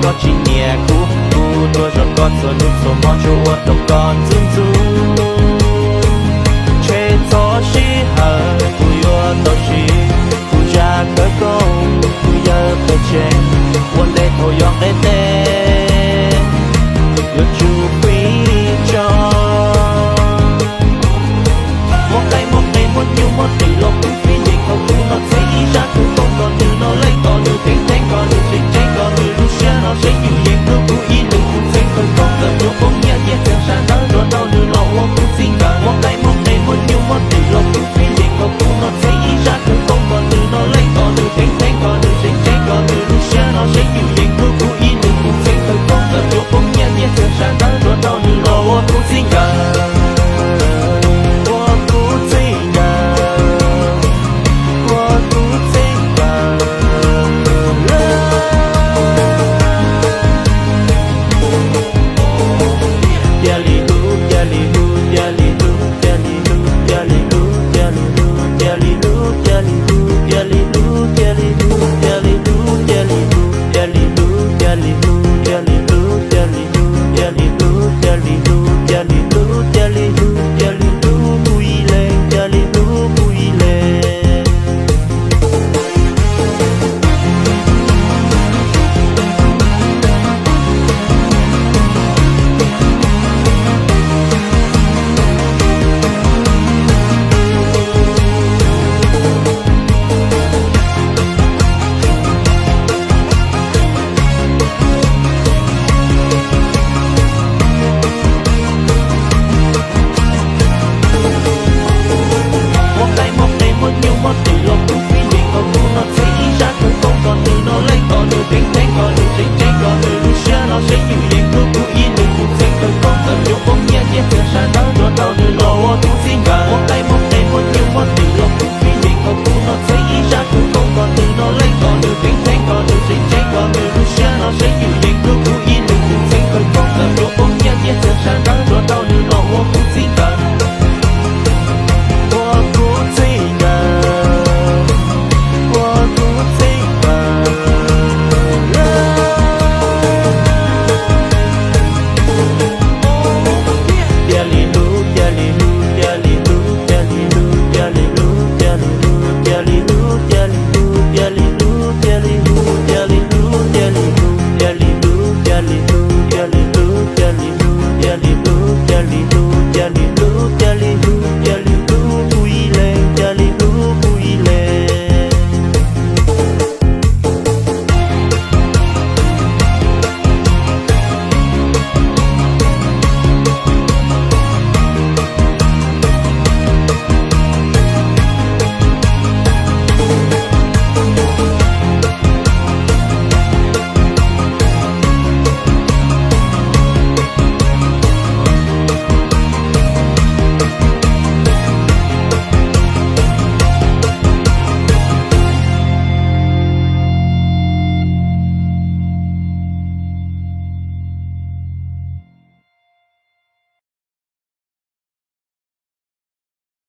koci nieku Dużo kocu, nic co moczu, o to końcu